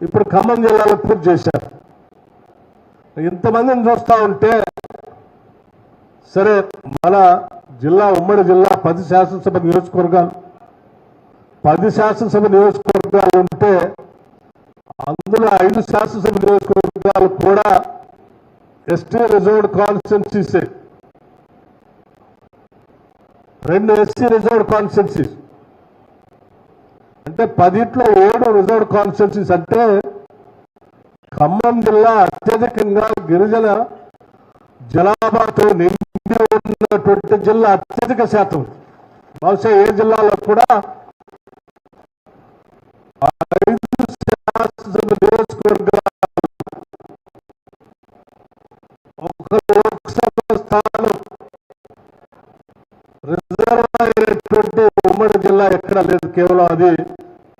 ఇప్పుడు ఖమ్మం జిల్లాలో పూర్తి చేశారు. ఇంతమందిని చూస్తా ఉంటే సరే మన జిల్లా ఉమ్మడి జిల్లా పది శాసనసభ నియోజకవర్గాలు. పది శాసనసభ నియోజకవర్గాలు ఉంటే అందులో ఐదు శాసనసభ నియోజకవర్గాలు కూడా ఎస్టీ రిజర్వ్డ్ కాన్స్టిట్యున్సీసే. రెండు ఎస్సీ రిజర్వ్డ్ కాన్స్టిట్యున్సీస్. అంటే పదిట్లో ఏడు రిజర్వ్ కాన్స్టిట్యూన్సీస్ అంటే ఖమ్మం జిల్లా అత్యధికంగా గిరిజన జనాభాతో నిండి ఉన్నటువంటి జిల్లా అత్యధిక శాతం. బహుశా ఏ జిల్లాలో కూడా ఐదు శాసనసభ నియోజకవర్గాలు జిల్లా ఎక్కడ లేదు కేవలం అది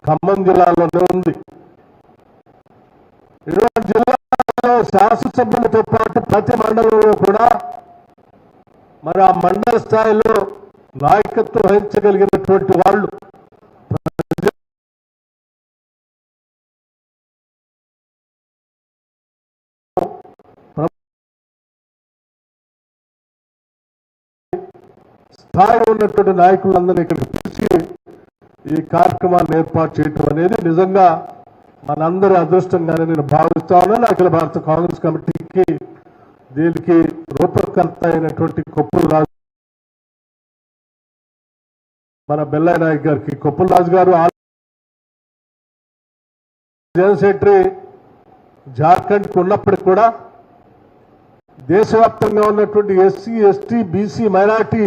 ఖమ్మం జిల్లాలోనే ఉంది. జిల్లాలో శాసనసభ్యులతో పాటు ప్రతి మండలంలో కూడా మరి ఆ మండల స్థాయిలో నాయకత్వం వహించగలిగినటువంటి వాళ్ళు స్థాయిలో ఉన్నటువంటి నాయకులందరినీ ఇక్కడికి పిలిచి ఈ కార్యక్రమాన్ని ఏర్పాటు చేయటం అనేది నిజంగా మనందరి అదృష్టంగానే నేను భావిస్తా ఉన్నాను. అఖిల భారత కాంగ్రెస్ కమిటీకి దీనికి రూపకర్త అయినటువంటి కొప్పుల రాజు మన బెల్లయ్య నాయక్ గారికి కొప్పుల రాజు గారు జనరల్ సెక్రటరీ జార్ఖండ్కి ఉన్నప్పటికి కూడా దేశవ్యాప్తంగా ఉన్నటువంటి SC ST BC minority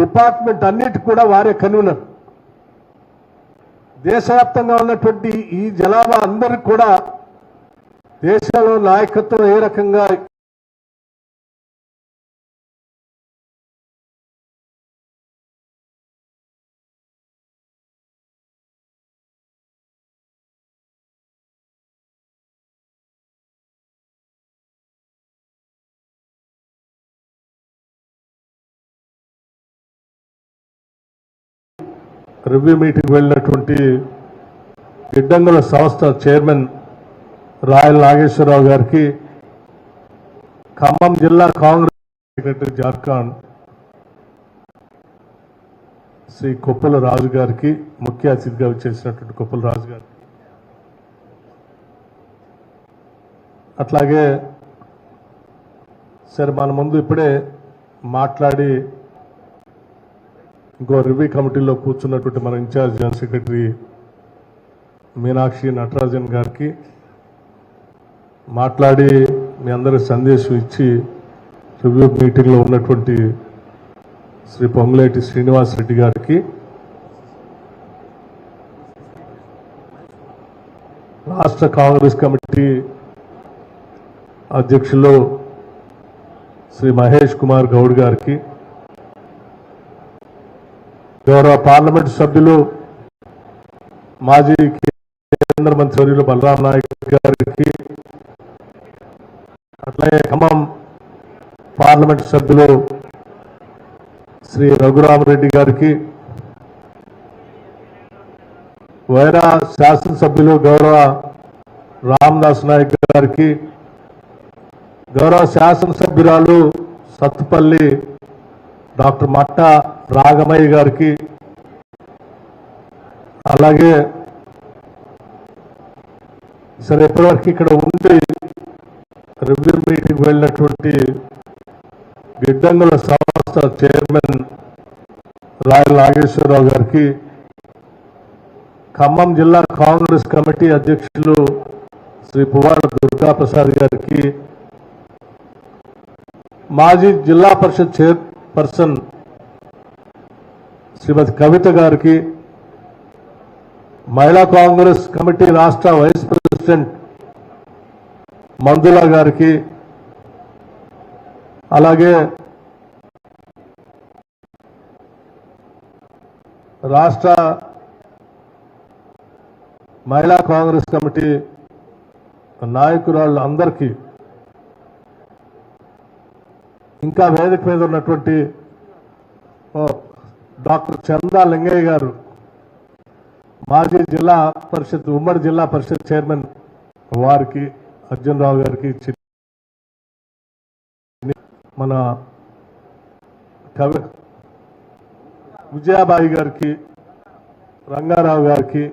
department అన్నిటి కూడా వారే కన్వీనర్. దేశవ్యాప్తంగా ఉన్నటువంటి ఈ జనాభా అందరికి కూడా దేశంలో నాయకత్వం ఏ రకంగా రివ్యూ మీటింగ్ వెళ్ళినటువంటి గిడ్డంగుల సంస్థ చైర్మన్ రాయల్ నాగేశ్వరరావు గారికి ఖమ్మం జిల్లా కాంగ్రెస్ సెక్రటరీ జార్ఖండ్ శ్రీ కొప్పుల రాజు గారికి ముఖ్య అతిథిగా వచ్చేసినటువంటి కొప్పల రాజు గారికి. అట్లాగే సరే మన ముందు ఇప్పుడే మాట్లాడి ఇంకో రివ్యూ కమిటీలో కూర్చున్నటువంటి మన in-charge general secretary Meenakshi Natarajan గారికి మాట్లాడి మీ అందరి సందేశం ఇచ్చి రివ్యూ మీటింగ్లో ఉన్నటువంటి శ్రీ పొంగులేటి శ్రీనివాస్ రెడ్డి గారికి రాష్ట్ర కాంగ్రెస్ కమిటీ అధ్యక్షులు శ్రీ మహేష్ కుమార్ గౌడ్ గారికి గౌరవ పార్లమెంట్ సభ్యులు మాజీ కేంద్ర మంత్రివర్యులు బలరాం నాయక్ గారికి అట్లాగే ఖమ్మం పార్లమెంట్ సభ్యులు శ్రీ రఘురామరెడ్డి గారికి వైరా శాసనసభ్యులు గౌరవ రామదాస్ నాయక్ గారికి గౌరవ శాసనసభ్యురాలు సత్తుపల్లి డాక్టర్ మట్ట రాగమయ్య గారికి అలాగే సరే ఇప్పటివరకు ఇక్కడ ఉండి రివ్యూ మీటింగ్ వెళ్ళినటువంటి గిడ్డంగుల సంస్థ చైర్మన్ రాయల్ నాగేశ్వరరావు గారికి ఖమ్మం జిల్లా కాంగ్రెస్ కమిటీ అధ్యక్షులు శ్రీ పువ్వాడ దుర్గాప్రసాద్ గారికి మాజీ జిల్లా పరిషత్ చైర్పర్సన్ శ్రీమతి కవిత గారికి మహిళా కాంగ్రెస్ కమిటీ రాష్ట్ర వైస్ ప్రెసిడెంట్ మందుల గారికి అలాగే రాష్ట్ర మహిళా కాంగ్రెస్ కమిటీ నాయకురాళ్ళు అందరికీ ఇంకా వేదిక మీద ఉన్నటువంటి ఓ, డాక్టర్ చందా లింగయ్య గారు మాజీ జిల్లా పరిషత్ ఉమ్మడి జిల్లా పరిషత్ చైర్మన్ వారికి అర్జున్ రావు గారికి మన కవి విజయాబాయి గారికి రంగారావు గారికి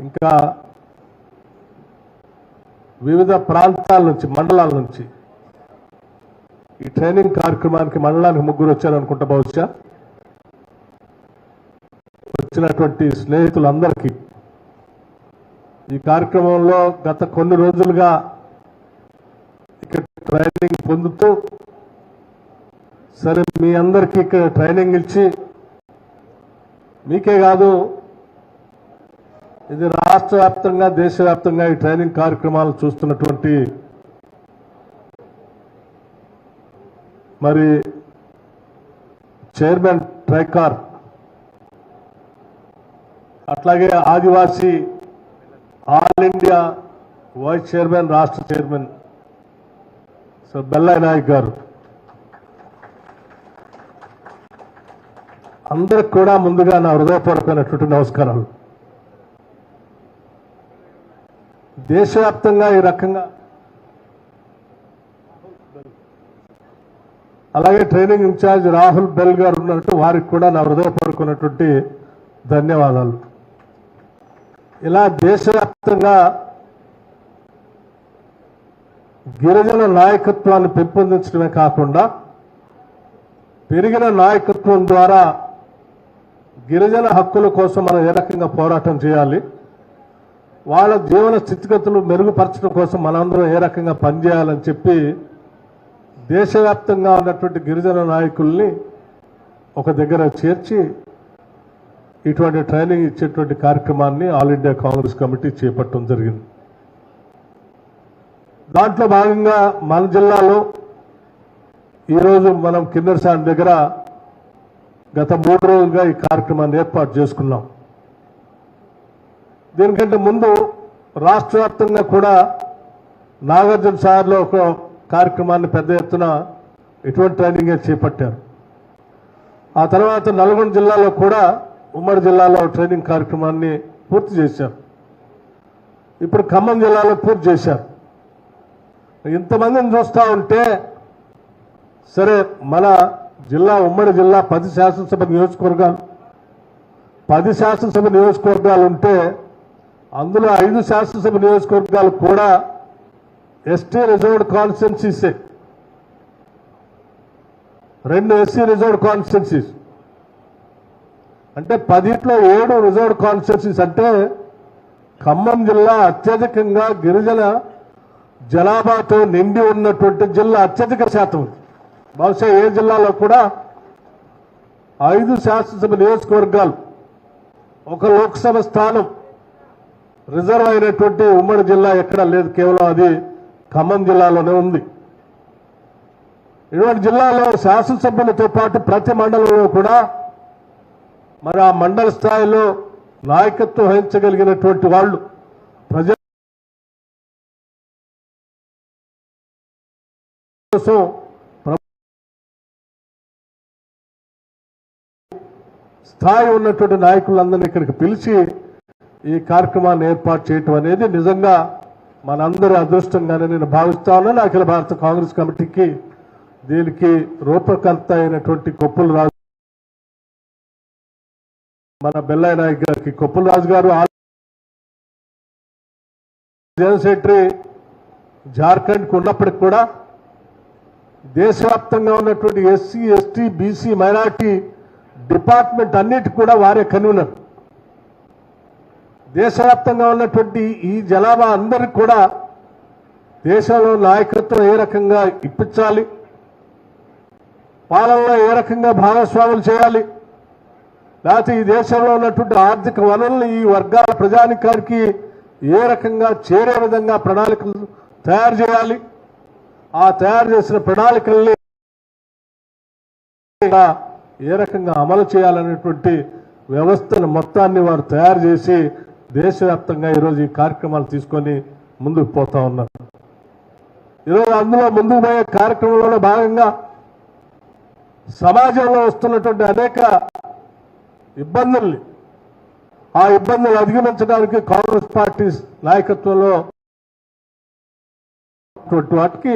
ఇంకా వివిధ ప్రాంతాల నుంచి మండలాల నుంచి ఈ ట్రైనింగ్ కార్యక్రమానికి మండలానికి ముగ్గురు వచ్చారనుకుంటా బహుశా. వచ్చినటువంటి స్నేహితులందరికీ ఈ కార్యక్రమంలో గత కొన్ని రోజులుగా ఇక్కడ ట్రైనింగ్ పొందుతూ సరే మీ అందరికీ ఇక్కడ ట్రైనింగ్ ఇచ్చి మీకే కాదు ఇది రాష్ట్ర వ్యాప్తంగా దేశవ్యాప్తంగా ఈ ట్రైనింగ్ కార్యక్రమాలు చూస్తున్నటువంటి మరి చైర్మన్ ట్రైకార్ అట్లాగే ఆదివాసీ ఆల్ ఇండియా వైస్ చైర్మన్ రాష్ట్ర చైర్మన్ సో బెల్లయ్య నాయక్ గారు. అందరికి కూడా ముందుగా నా హృదయపూర్వకమైనటువంటి నమస్కారాలు. దేశవ్యాప్తంగా ఈ రకంగా అలాగే ట్రైనింగ్ ఇన్ఛార్జ్ రాహుల్ బెల్ గారు ఉన్నట్టు వారికి కూడా నా హృదయపూర్వకమైనటువంటి ధన్యవాదాలు. ఇలా దేశవ్యాప్తంగా గిరిజన నాయకత్వాన్ని పెంపొందించడమే కాకుండా పెరిగిన నాయకత్వం ద్వారా గిరిజన హక్కుల కోసం మనం ఏ రకంగా పోరాటం చేయాలి వాళ్ళ జీవన స్థితిగతులు మెరుగుపరచడం కోసం మనందరం ఏ రకంగా పనిచేయాలని చెప్పి దేశవ్యాప్తంగా ఉన్నటువంటి గిరిజన నాయకుల్ని ఒక దగ్గర చేర్చి ఇటువంటి ట్రైనింగ్ ఇచ్చేటువంటి కార్యక్రమాన్ని ఆల్ ఇండియా కాంగ్రెస్ కమిటీ చేపట్టడం జరిగింది. దాంట్లో భాగంగా మన జిల్లాలో ఈరోజు మనం కిన్నెరసాని దగ్గర గత మూడు రోజులుగా ఈ కార్యక్రమాన్ని ఏర్పాటు చేసుకున్నాం. దీనికంటే ముందు రాష్ట్ర వ్యాప్తంగా కూడా నాగార్జున సార్లో ఒక కార్యక్రమాన్ని పెద్ద ఎత్తున ఇటువంటి ట్రైనింగ్ చేపట్టారు. ఆ తర్వాత నల్గొండ జిల్లాలో కూడా ఉమ్మడి జిల్లాలో ట్రైనింగ్ కార్యక్రమాన్ని పూర్తి చేశారు. ఇప్పుడు ఖమ్మం జిల్లాలో పూర్తి చేశారు. ఇంతమందిని చూస్తూ ఉంటే సరే మన జిల్లా ఉమ్మడి జిల్లా పది శాసనసభ నియోజకవర్గాలు. పది శాసనసభ నియోజకవర్గాలు ఉంటే అందులో ఐదు శాసనసభ నియోజకవర్గాలు కూడా ఎస్టీ రిజర్వ్డ్ కాన్స్టిట్యున్సీసే. రెండు ఎస్సీ రిజర్వ్డ్ కాన్స్టిట్యున్సీస్. అంటే పదిట్లో ఏడు రిజర్వ్ కాన్స్టిట్యూన్సీస్ అంటే ఖమ్మం జిల్లా అత్యధికంగా గిరిజన జనాభాతో నిండి ఉన్నటువంటి జిల్లా అత్యధిక శాతం బహుశా ఏ జిల్లాలో కూడా ఐదు శాసనసభ నియోజకవర్గాలు ఒక లోక్సభ స్థానం రిజర్వ్ అయినటువంటి ఉమ్మడి జిల్లా ఎక్కడ లేదు కేవలం అది ఖమ్మం జిల్లాలోనే ఉంది. ఇటువంటి జిల్లాలో శాసనసభ్యులతో పాటు ప్రతి మండలంలో కూడా మరి ఆ మండల స్థాయిలో నాయకత్వం వహించగలిగినటువంటి వాళ్ళు ప్రజల కోసం స్థాయి ఉన్నటువంటి నాయకులందరినీ ఇక్కడికి పిలిచి ఈ కార్యక్రమాన్ని ఏర్పాటు చేయటం అనేది నిజంగా మనందరి అదృష్టంగానే నేను భావిస్తా ఉన్నాను అఖిల భారత కాంగ్రెస్ కమిటీకి దీనికి రూపకర్త అయినటువంటి కొప్పుల రాజు మన బెల్లయ్య నాయక్ కొప్పుల రాజు గారు జనరల్ సెక్రటరీ జార్ఖండ్కి ఉన్నప్పటికి కూడా దేశవ్యాప్తంగా ఉన్నటువంటి SC ST BC minority department అన్నిటి కూడా వారే కన్వీనర్. దేశవ్యాప్తంగా ఉన్నటువంటి ఈ జనాభా అందరికి కూడా దేశంలో నాయకత్వం ఏ రకంగా ఇప్పించాలి? పాలనలో ఏ రకంగా భాగస్వాములు చేయాలి? లేకపోతే ఈ దేశంలో ఉన్నటువంటి ఆర్థిక వనరులు ఈ వర్గాల ప్రజానికానికి ఏ రకంగా చేరే విధంగా ప్రణాళికలు తయారు చేయాలి? ఆ తయారు చేసిన ప్రణాళికల్ని ఏ రకంగా అమలు చేయాలనేటువంటి వ్యవస్థను మొత్తాన్ని వారు తయారు చేసి దేశవ్యాప్తంగా ఈరోజు ఈ కార్యక్రమాలు తీసుకొని ముందుకు పోతా ఉన్నారు. ఈరోజు అందులో ముందుకు పోయే కార్యక్రమంలో భాగంగా సమాజంలో వస్తున్నటువంటి అనేక ఇబ్బందుల్ని ఆ ఇబ్బందులు అధిగమించడానికి కాంగ్రెస్ పార్టీ నాయకత్వంలో వాటికి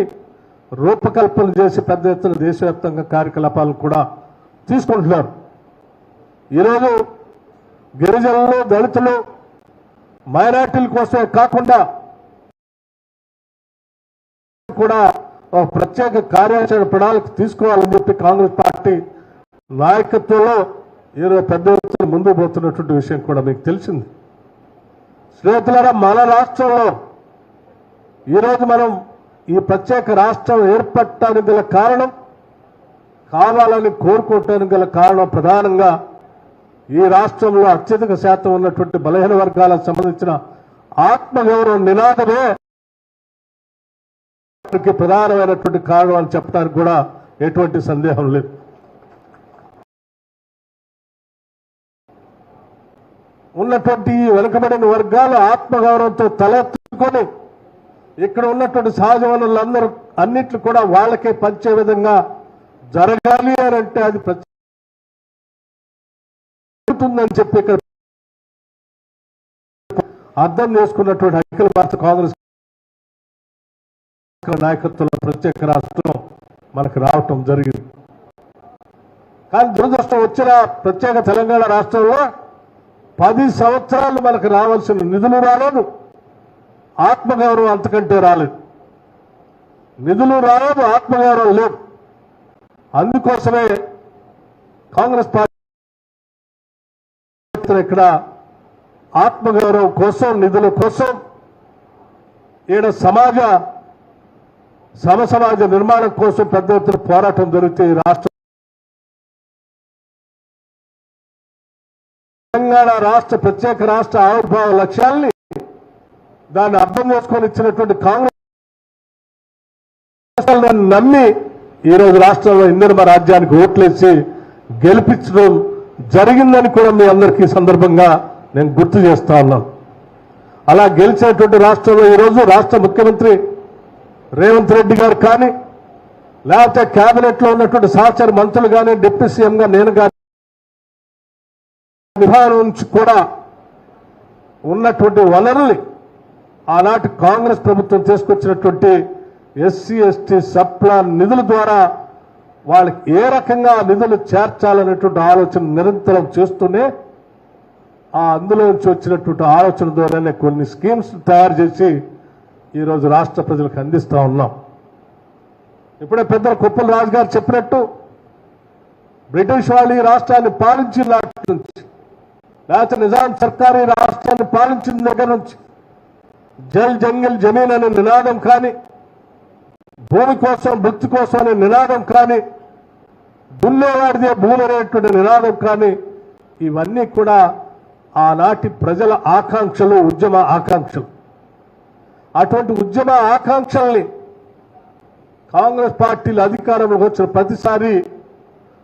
రూపకల్పన చేసి పెద్ద ఎత్తున దేశవ్యాప్తంగా కార్యకలాపాలు కూడా తీసుకుంటున్నారు. ఈరోజు గిరిజనులు దళితులు మైనార్టీల కోసమే కాకుండా కూడా ఒక ప్రత్యేక కార్యాచరణ ప్రణాళిక తీసుకోవాలని చెప్పి కాంగ్రెస్ పార్టీ నాయకత్వంలో ఈరోజు పెద్ద ఎత్తున ముందు పోతున్నటువంటి విషయం కూడా మీకు తెలిసింది. స్నేహితులారా మన రాష్ట్రంలో ఈరోజు మనం ఈ ప్రత్యేక రాష్ట్రం ఏర్పడటానికి గల కారణం కావాలని కోరుకోవటానికి గల కారణం ప్రధానంగా ఈ రాష్ట్రంలో అత్యధిక శాతం ఉన్నటువంటి బలహీన వర్గాలకు సంబంధించిన ఆత్మగౌరవ నినాదమే ప్రధానమైనటువంటి కారణం అని చెప్పడానికి కూడా ఎటువంటి సందేహం లేదు. ఉన్నటువంటి ఈ వెనుకబడిన వర్గాలు ఆత్మగౌరవంతో తలెత్తుకొని ఇక్కడ ఉన్నటువంటి సహజ వనరులందరూ అన్నిట్లు కూడా వాళ్ళకే పంచే విధంగా జరగాలి అని అంటే అది ప్రత్యేకతుందని చెప్పి ఇక్కడ అర్థం చేసుకున్నటువంటి అఖిల భారత కాంగ్రెస్ నాయకత్వంలో ప్రత్యేక రాష్ట్రం మనకు రావటం జరిగింది. కానీ దురదృష్టం వచ్చిన ప్రత్యేక తెలంగాణ రాష్ట్రంలో పది సంవత్సరాలు మనకు రావాల్సిన నిధులు రాలేదు. ఆత్మగౌరవం అంతకంటే రాలేదు. నిధులు రాలేదు ఆత్మగౌరవం లేదు. అందుకోసమే కాంగ్రెస్ పార్టీ ఇక్కడ ఆత్మగౌరవం కోసం నిధుల కోసం ఈడ సమాజ సమసమాజ నిర్మాణం కోసం పెద్ద ఎత్తున పోరాటం జరిగితే ఈ రాష్ట్ర తెలంగాణ రాష్ట్ర ప్రత్యేక రాష్ట్ర ఆవిర్భావ లక్ష్యాల్ని దాన్ని అర్థం చేసుకొని ఇచ్చినటువంటి కాంగ్రెస్ నమ్మి ఈరోజు రాష్ట్రంలో ఇందిరమ రాజ్యానికి ఓట్లేసి గెలిపించడం జరిగిందని కూడా మీ అందరికీ సందర్భంగా నేను గుర్తు చేస్తా ఉన్నాను. అలా గెలిచినటువంటి రాష్ట్రంలో ఈరోజు రాష్ట్ర ముఖ్యమంత్రి రేవంత్ రెడ్డి గారు కానీ లేకపోతే కేబినెట్ ఉన్నటువంటి సహచర మంత్రులు కానీ డిప్యూటీ సీఎంగా నేను కానీ విధానం నుంచి కూడా ఉన్నటువంటి వనరుల్ని ఆనాటి కాంగ్రెస్ ప్రభుత్వం తీసుకొచ్చినటువంటి ఎస్సీ ఎస్టీ సప్లాన్ నిధుల ద్వారా వాళ్ళకి ఏ రకంగా నిధులు చేర్చాలనేటువంటి ఆలోచన నిరంతరం చేస్తూనే ఆ అందులోంచి వచ్చినటువంటి ఆలోచన ద్వారానే కొన్ని స్కీమ్స్ తయారు చేసి ఈరోజు రాష్ట్ర ప్రజలకు అందిస్తా ఉన్నాం. ఇప్పుడే పెద్దలు కుప్పల రాజు గారు చెప్పినట్టు బ్రిటిష్ వాళ్ళు ఈ రాష్ట్రాన్ని పాలించి నుంచి లేకపోతే నిజాం సర్కార్ ఈ రాష్ట్రాన్ని పాలించిన దగ్గర నుంచి జల్ జంగిల్ జమీన్ అనే నినాదం కానీ భూమి కోసం భక్తి కోసం అనే నినాదం కానీ దున్నేవాడిదే భూమి అనేటువంటి నినాదం కానీ ఇవన్నీ కూడా ఆనాటి ప్రజల ఆకాంక్షలు ఉద్యమ ఆకాంక్షలు. అటువంటి ఉద్యమ ఆకాంక్షల్ని కాంగ్రెస్ పార్టీలు అధికారంలోకి వచ్చిన ప్రతిసారి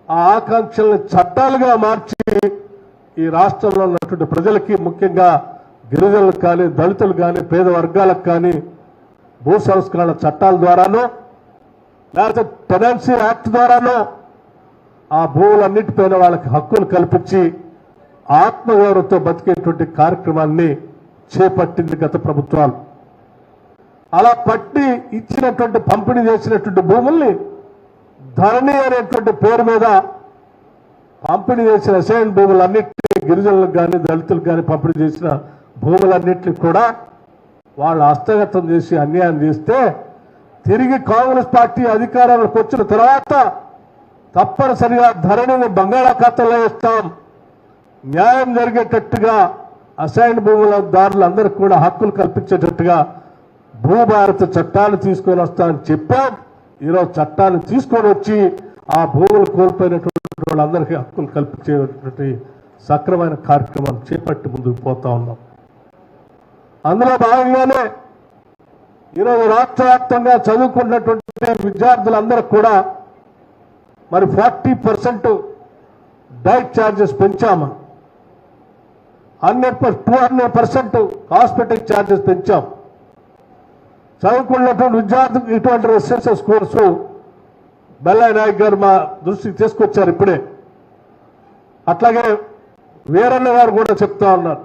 ఆ ఆకాంక్షల్ని చట్టాలుగా మార్చి ఈ రాష్ట్రంలో ఉన్నటువంటి ప్రజలకి ముఖ్యంగా గిరిజనులకు కానీ దళితులు కానీ పేద వర్గాలకు కానీ భూ సంస్కరణ చట్టాల ద్వారానో లేకపోతే టెనెన్సీ యాక్ట్ ద్వారానో ఆ భూములన్నిటిపైన వాళ్ళకి హక్కులు కల్పించి ఆత్మగౌరవంతో బతికేటువంటి కార్యక్రమాన్ని చేపట్టింది గత ప్రభుత్వాలు. అలా పట్టి ఇచ్చినటువంటి పంపిణీ చేసినటువంటి భూముల్ని ధరణి అనేటువంటి పేరు మీద పంపిణీ చేసిన అసైన్ భూములన్నిటి గిరిజనులకు కానీ దళితులకు కానీ పంపిణీ చేసిన భూములన్నింటినీ కూడా వాళ్ళు హస్తగతం చేసి అన్యాయం చేస్తే తిరిగి కాంగ్రెస్ పార్టీ అధికారంలోకి వచ్చిన తర్వాత తప్పనిసరిగా ధరణిని బంగాళాఖాతంలో వేస్తాం. న్యాయం జరిగేటట్టుగా అసైన్ భూముల దారులందరికీ కూడా హక్కులు కల్పించేటట్టుగా భూభారత చట్టాన్ని తీసుకొని వస్తామని చెప్పాం. ఈరోజు చట్టాన్ని తీసుకొని వచ్చి ఆ భూములు కోల్పోయినటువంటి వాళ్ళందరికీ హక్కులు కల్పించేటువంటి సక్రమైన కార్యక్రమం చేపట్టి ముందుకు పోతా ఉన్నాం. అందులో భాగంగానే ఈరోజు రాష్ట్ర వ్యాప్తంగా చదువుకున్నటువంటి విద్యార్థులందరూ కూడా మరి forty percent diet charges పెంచాము. Hundred to hundred percent hospital charges పెంచాం. చదువుకున్నటువంటి విద్యార్థులకు ఇటువంటి రెసిడెన్షియల్ కోర్సు బెల్లాయి నాయక్ గారు మా దృష్టికి తీసుకొచ్చారు ఇప్పుడే. అట్లాగే వీరన్న గారు కూడా చెప్తా ఉన్నారు.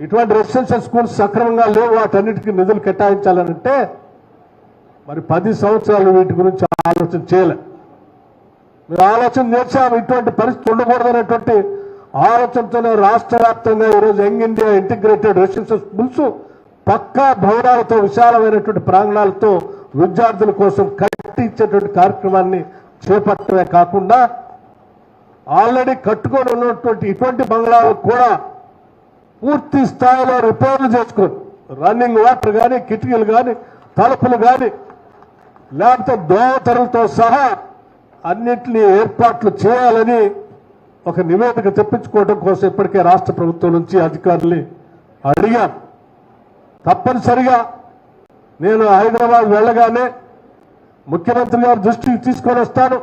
ఇటువంటి రెసిడెన్షియల్ స్కూల్స్ సక్రమంగా లేవు వాటన్నిటికీ నిధులు కేటాయించాలనంటే మరి పది సంవత్సరాలు వీటి గురించి ఆలోచన చేయలే. మీరు ఆలోచన చేశాము ఇటువంటి పరిస్థితి ఉండకూడదనేటువంటి ఆలోచనతోనే రాష్ట్ర వ్యాప్తంగా ఈరోజు young India integrated residential schools పక్కా భవనాలతో విశాలమైనటువంటి ప్రాంగణాలతో విద్యార్థుల కోసం కట్టించేటువంటి కార్యక్రమాన్ని చేపట్టమే కాకుండా ఆల్రెడీ కట్టుకొని ఉన్నటువంటి ఇటువంటి బంగ్లాలకు కూడా పూర్తి స్థాయిలో రిపేర్లు చేసుకొని రన్నింగ్ వాటర్ కానీ కిటికీలు కానీ తలుపులు కానీ లేకపోతే దోవతరలతో సహా అన్నింటినీ ఏర్పాట్లు చేయాలని ఒక నివేదిక తెప్పించుకోవడం కోసం ఇప్పటికే రాష్ట్ర ప్రభుత్వం నుంచి అధికారుల్ని అడిగాను తప్పనిసరిగా నేను హైదరాబాద్ వెళ్ళగానే ముఖ్యమంత్రి గారి దృష్టికి తీసుకొని వస్తాను.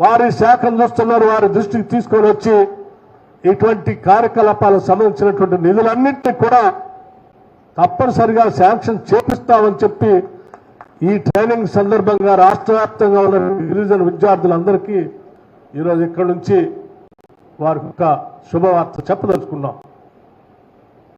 వారి శాఖను చూస్తున్నారు వారి దృష్టికి తీసుకొని వచ్చి ఇటువంటి కార్యకలాపాలకు సంబంధించినటువంటి నిధులన్నింటినీ కూడా తప్పనిసరిగా శాంక్షన్ చేపిస్తామని చెప్పి ఈ ట్రైనింగ్ సందర్భంగా రాష్ట్ర వ్యాప్తంగా ఉన్న గిరిజన విద్యార్థులందరికీ ఈరోజు ఇక్కడి నుంచి వారికి ఒక శుభవార్త చెప్పదలుచుకున్నాం.